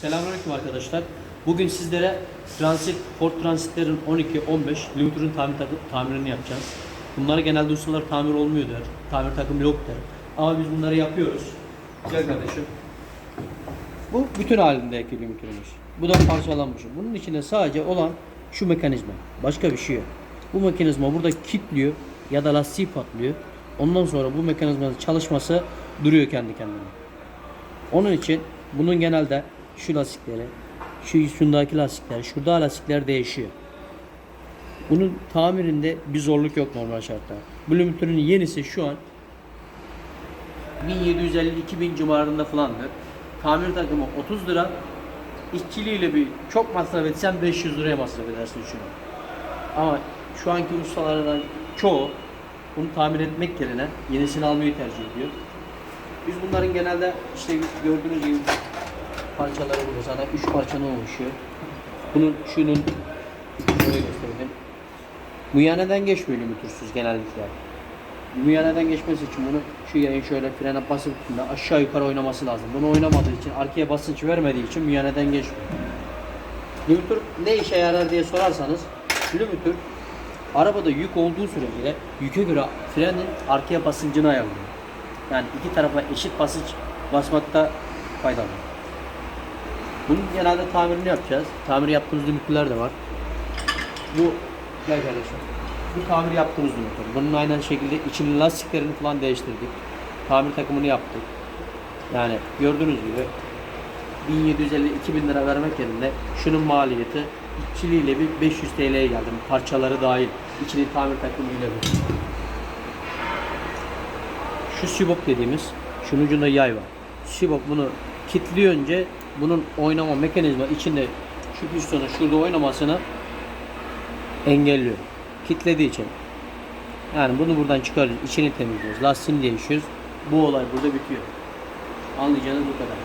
Selamünaleyküm arkadaşlar. Bugün sizlere Transit, Ford Transit'lerin 12, 15 Limitor'un tamir tamirini yapacağız. Bunları genelde ustalar tamir olmuyor der. Tamir takımı yok der. Ama biz bunları yapıyoruz. Gel kardeşim. Bu bütün halindeki limitörümüz. Bu da parçalanmış. Bunun içinde sadece olan şu mekanizma. Başka bir şey yok. Bu mekanizma burada kilitliyor ya da lastiği patlıyor. Ondan sonra bu mekanizmanın çalışması duruyor kendi kendine. Onun için bunun genelde şu lastikleri, şu şundaki lastikler, şurada lastikler değişiyor. Bunun tamirinde bir zorluk yok normal şartlarda. Limitörün yenisi şu an 1750-2000 civarında falandır. Tamir takımı 30 lira. İşçiliğiyle bir çok masraf etsen 500 liraya masraf edersin şunu. Ama şu anki ustalardan çoğu bunu tamir etmek yerine yenisini almayı tercih ediyor. Biz bunların genelde işte gördüğünüz gibi parçaları burada zaten 3 parçadan oluşuyor. Bunun şunun şöyle göstereyim. Müyaneden geçmiyor limitürsüz genellikle. Müyaneden geçmesi için bunu şu yayın şöyle frene basıp aşağı yukarı oynaması lazım. Bunu oynamadığı için arkaya basınç vermediği için müyaneden geçmiyor. Limitür ne işe yarar diye sorarsanız limitür arabada yük olduğu sürece yüke göre frenin arkaya basıncını ayarlıyor. Yani iki tarafa eşit basınç basmakta faydalı. Bunun genelde tamirini yapacağız. Tamir yaptığımız limitler de var. Bu gel kardeşim. Bu tamir yaptığımız limitler. Bunun aynı şekilde içinin lastiklerini falan değiştirdik. Tamir takımını yaptık. Yani gördüğünüz gibi 1750-2000 lira vermek yerine şunun maliyeti işçiliğiyle bir 500 TL'ye geldi. Parçaları dahil. İçinin tamir takımıyla bir. Şu sibop dediğimiz, şunun ucunda yay var. Sibop bunu kilitliyor önce bunun oynama mekanizma içinde şu pistonu şurada oynamasını engelliyor. Kitlediği için. Yani bunu buradan çıkarıyoruz, içini temizliyoruz, lastiğini değişiyoruz. Bu olay burada bitiyor. Anlayacağınız bu kadar.